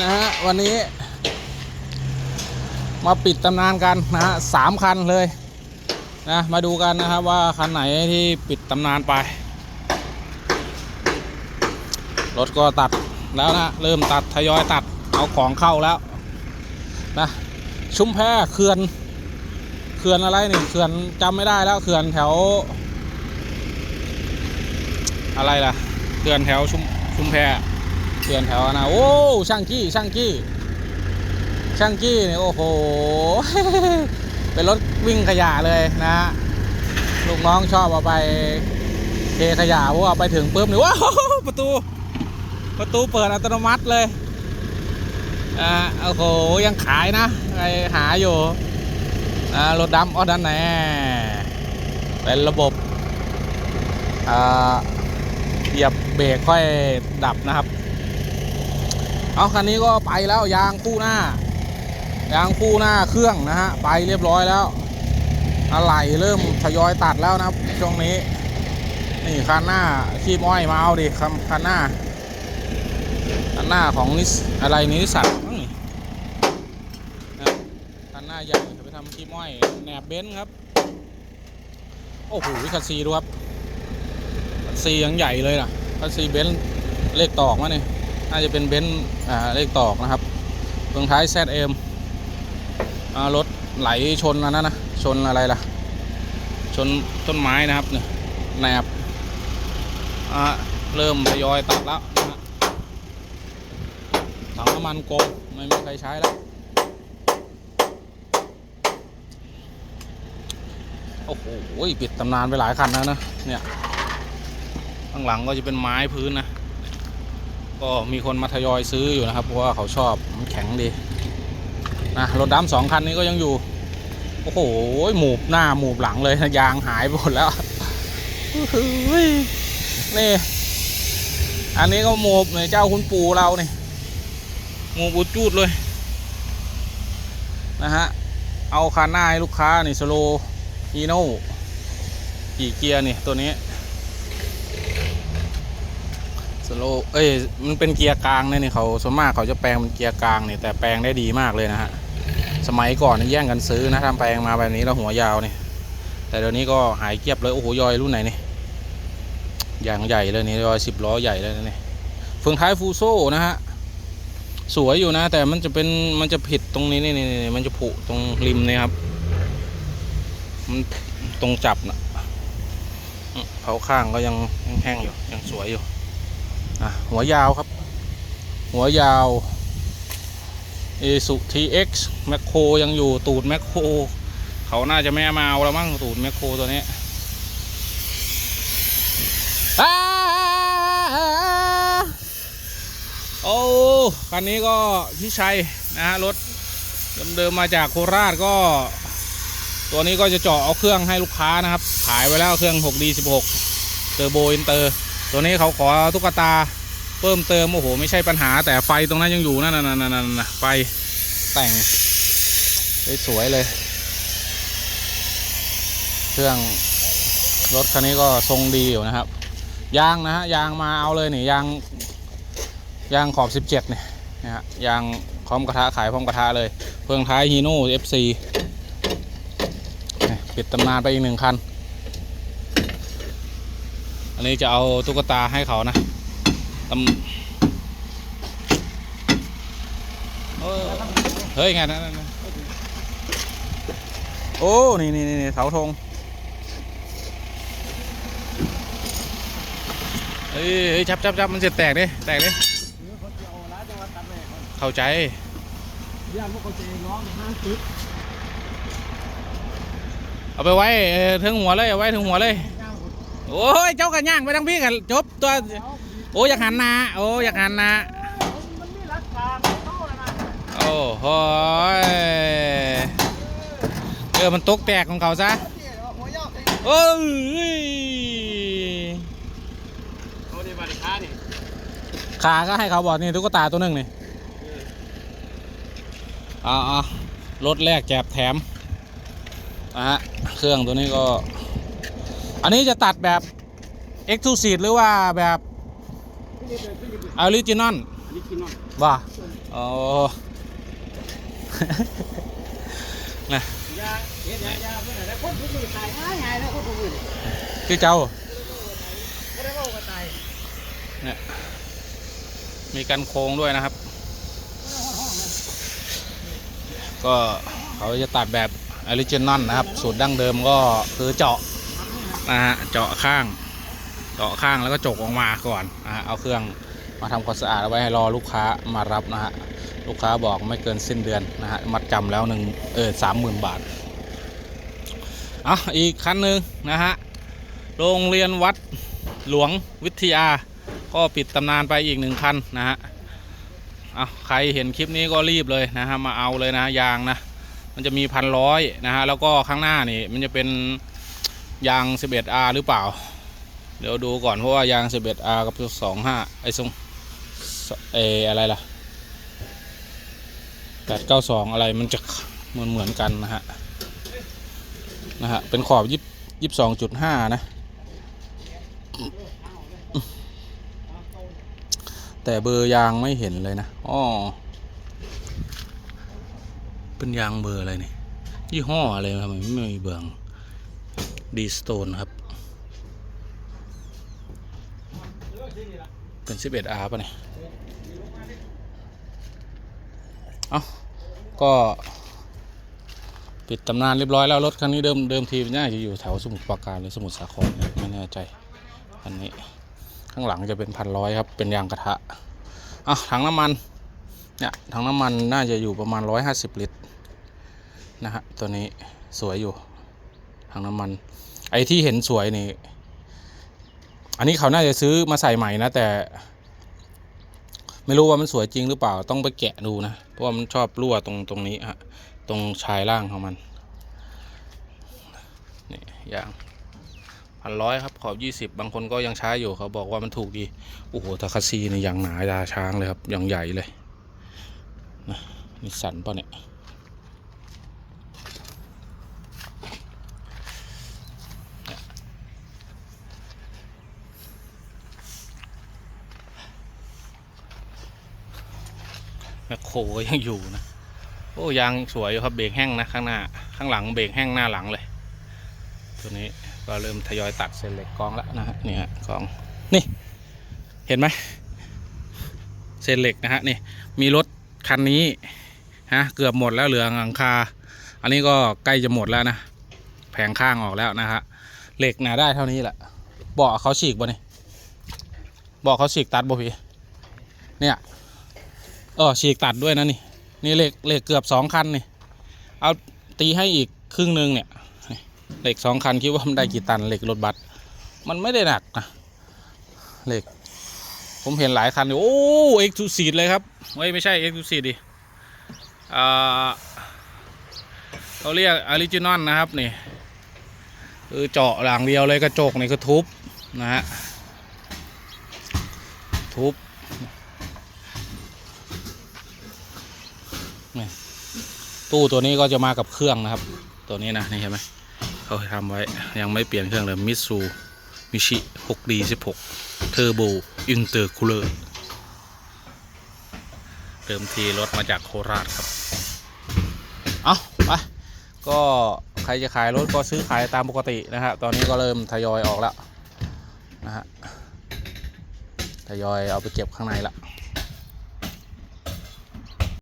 นะฮะวันนี้ มาปิดตำนานกันนะฮะสามคันเลยนะมาดูกันนะครับว่าคันไหนที่ปิดตำนานไป รถก็ตัดแล้วนะเริ่มตัดทยอยตัดเอาของเข้าแล้วนะชุมแพเขื่อนเขื่อนอะไรนี่เขื่อนจำไม่ได้แล้วเขื่อนแถว อะไรล่ะเขื่อนแถวชุมชุมแพ เขื่อนแถวนะ โอ้ ช่างกี้ช่างกี้ ช่างกี้เนี่ยโอ้โห เป็นรถวิ่งขยะเลยนะลูกน้องชอบเอาไปเทขยะเพราะว่าไปถึงปุ๊บนี่ว้าวประตู ประตูเปิดอัตโนมัติเลยอ่าโอ้โหยังขายนะใครหาอยู่อ่ารถดำออดันแหนเป็นระบบอ่าเหยียบเบรกค่อยดับนะครับ เอาคันนี้ก็ไปแล้วยางคู่หน้า ยางคู่หน้าเครื่องนะฮะไปเรียบร้อยแล้วอะไหล่เริ่มทยอยตัดแล้วนะครับช่วงนี้ นี่คันหน้าขี้ม้อยมาเอาดิคันคันหน้าคันหน้าของนิสอะไรนิสสันมั้งนี่คันหน้าใหญ่ไปทำขี้ม้อยแหนบเบนซ์ครับโอ้โหคัสซีดูครับซียังใหญ่เลยนะถ้าซีเบนซ์เลขตอกมาเนี่ย น่าจะเป็นเบนซ์เลขตอกนะครับเฟืองท้าย ZM อ่ารถไหลชนอันนั้นนะชนอะไรล่ะ ชนต้นไม้นะครับเนี่ยแหนบเริ่มทยอยตัดแล้วนะถังน้ำมันโกงไม่มีใครใช้แล้วโอ้โหปิดตำนานไปหลายคันแล้วนะเนี่ยข้างหลังก็จะเป็นไม้พื้นนะ ก็มีคนมาทยอยซื้ออยู่นะครับ เพราะว่าเขาชอบมันแข็งดีนะรถดำสองคันนี้ก็ยังอยู่ โอ้โหหมูบหน้าหมูบหลังเลยนะยางหายหมดแล้วนี่อันนี้ก็หมูบเนี่ยเจ้าคุณปู่เราเนี่ยหมูบอุดจูดเลยนะฮะเอาคันหน้าให้ลูกค้านี่สโลฮีโน่กี่เกียร์นี่ตัวนี้ ส โลเอ้ย มันเป็นเกียร์กลางเนี่ยนี่เขาส่วนมากเขาจะแปลงเป็นเกียร์กลางเนี่ยแต่แปลงได้ดีมากเลยนะฮะ สมัยก่อนนี่แย่งกันซื้อนะทำแปลงมาแบบนี้แล้วหัวยาวนี่แต่เดี๋ยวนี้ก็หายเกียบเลยโอ้โหยอยรุ่นไหนนี่อย่างใหญ่เลยนี่ยอยสิบล้อใหญ่เลยนี่เฟืองท้ายฟูโซ่นะฮะสวยอยู่นะ แต่มันจะเป็นมันจะผิดตรงนี้นี่นี่นี่มันจะผุตรงริมนี่ครับมันตรงจับนะเผาข้างก็ยังแห้งๆอยู่ยังสวยอยู่ อะหัวยาวครับ หัวยาวเอสุทีเอ็กซ์แมคโครยังอยู่ตูดแมคโครเขาน่าจะไม่มาเอาแล้วมั้งตูดแมคโครตัวนี้โอ้คันนี้ก็พี่ชัยนะฮะรถเดิมๆมาจากโคราชก็ ตัวนี้ก็จะเจาะเอาเครื่องให้ลูกค้านะครับ ขายไปแล้วเครื่อง 6D16 เทอร์โบอินเตอร์ ตัวนี้เขาขอตุ๊กตาเพิ่มเติมโอ้โห ไม่ใช่ปัญหาแต่ไฟตรงนั้นยังอยู่นั่นนั่นนั่นนั่นนะไฟแต่งสวยเลย เครื่องรถคันนี้ก็ทรงดีอยู่นะครับ ยางนะฮะยางมาเอาเลยนี่ยางยางขอบ 17เนี่ยนะฮะยางพร้อมกระทะขายพร้อมกระทะเลยเฟืองท้ายฮีโน่ FC นี่ปิดตำนานไปอีกหนึ่งคัน นนี้จะเอาตุ๊กตาให้เขานะตำเออเฮ้ยไงนั่นโอ้ นี่นี่นี่เสาธงเฮ้ยเฮ้ยจับจับจับมันจะแตกดิแตกดิเข้าใจย่านพวกเขาจร้องห้าสิบเอาไปไว้ถึงหัวเลยเอาไว้ถึงหัวเลย โอ้ยเจ้ากันย่างไปทั้งพี่กันจบตัว โอ้อยากหันนาโอ้อยากหันนาโอ้โหเออมันตกแตกของเขาซะโอ้ยเอาดีบาริค้านี่ขาก็ให้เขาบอกนี่ตุ๊กตาตัวหนึ่งนี่อ่ารถแรกแจกแถมนะฮะเครื่องตัวนี้ก็ อันนี้จะตัดแบบเอ็กซ์ u ูซีหรือว่าแบบพี่นี่เป็นพี่นี่เป็นออริจินอลอันนี้กินนอนว่าอ๋อนะยาเฮ็ดยายาเพื่อนอะไรคนผู้มือตายง่ายง่ายนะคนผู้มือนี่คือเจ้าก็ได้ว่ากันตายเนี่ยมีกันโค้งด้วยนะครับ ก็เขาจะตัดแบบออริจินอลนะครับ สูตรดั้งเดิมก็คือเจาะ นะฮะเจาะข้างเจาะข้างแล้วก็จกออกมาก่อนนะฮะเอาเครื่องมาทำความสะอาดเอาไว้ให้รอลูกค้ามารับนะฮะลูกค้าบอกไม่เกินสิ้นเดือนนะฮะมัดจำแล้วหนึ่งเออสามหมื่นบาทอะอีกคันหนึ่งนะฮะโรงเรียนวัดหลวงวิทยา ก็ปิดตำนานไปอีกหนึ่งคันนะฮะเอาใครเห็นคลิปนี้ก็รีบเลยนะฮะมาเอาเลยนะยางนะมันจะมีพันร้อยนะฮะแล้วก็ข้างหน้านี่มันจะเป็น ยาง 11R หรือเปล่า เดี๋ยวดูก่อนเพราะว่ายาง 11R กับ 25 ไอ้ทรงเออะไรล่ะ892 อะไรมันจะเหมือนเหมือนกันนะฮะ นะฮะ เป็นขอบยี่ยี่สิบสองจุดห้านะ แต่เบอร์ยางไม่เห็นเลยนะอ๋อเป็นยางเบอร์อะไรนี่ยี่ห้ออะไรทำไมไม่มีเบอร์ ดีสโตนครับ เป็น 11R ป่ะเนี่ย เอาก็ ปิดตำนานเรียบร้อยแล้ว รถคันนี้เดิมเดิมทีมันน่าจะอยู่แถวสมุทรปราการหรือสมุทรสาครไม่แน่ใจ อันนี้ข้างหลังจะเป็นพันร้อยครับ เป็นยางกระทะอะถังน้ำมัน เนี่ยถังน้ำมันน่าจะอยู่ประมาณร้อยห้าสิบลิตร นะฮะ ตัวนี้สวยอยู่ ถังน้ำมัน ไอ้ที่เห็นสวยนี่ อันนี้เขาน่าจะซื้อมาใส่ใหม่นะ แต่ ไม่รู้ว่ามันสวยจริงหรือเปล่าต้องไปแกะดูนะเพราะว่ามันชอบรั่วตรงตรงนี้ฮะตรงชายล่างของมันนี่ยางพันร้อยครับขอบยี่สิบบางคนก็ยังใช้อยู่เขาบอกว่ามันถูกดีโอ้โหทาคาซีนี่อย่างหนาตาช้างเลยครับอย่างใหญ่เลยนะนิสสันป่ะเนี่ย มคโครก็ยังอยู่นะ โอ้ยางสวยอยู่ครับเบรกแห้งนะข้างหน้า ข้างหลังเบรกแห้งหน้าหลังเลย ตัวนี้ก็เริ่มทยอยตัดเส้นเหล็กกองแล้วนะฮะนี่ฮะกองนี่เห็นไหมเส้นเหล็กนะฮะนี่มีรถคันนี้ฮะเกือบหมดแล้วเหลือหลังคา อันนี้ก็ใกล้จะหมดแล้วนะแผงข้างออกแล้วนะฮะเหล็กหนาได้เท่านี้แหละเบาะเขาฉีกบ่นี่เบาะเขาฉีกตัดบ่พี่เนี่ย เออฉีกตัดด้วยนะนี่ นี่เหล็กเหล็กเกือบสองคันนี่เอาตีให้อีกครึ่งหนึ่งเนี่ยเหล็กสองคันคิดว่ามันได้กี่ตันเหล็กรถบัสมันไม่ได้หนักนะเหล็ก ผมเห็นหลายคันอยู่โอ้เอ็กซ์ทูซีดเลยครับเฮ้ยไม่ใช่เอ็กซ์ทูซีดดิเขาเรียกออริจินอลนะครับนี่คือเจาะหลังเดียวเลยกระจกนี่คือทุบนะฮะทุบ ตู้ตัวนี้ก็จะมากับเครื่องนะครับ ตัวนี้นะนี่เห็นไหมเขาทำไว้ยังไม่เปลี่ยนเครื่องเลยมิสูมิชิ 6D 16 เทอร์โบอินเตอร์คูลเลอร์เดิมทีรถมาจากโคราชครับ เอาไปก็ใครจะขายรถก็ซื้อขายตามปกตินะฮะตอนนี้ก็เริ่มทยอยออกแล้วนะฮะทยอยเอาไปเก็บข้างในละ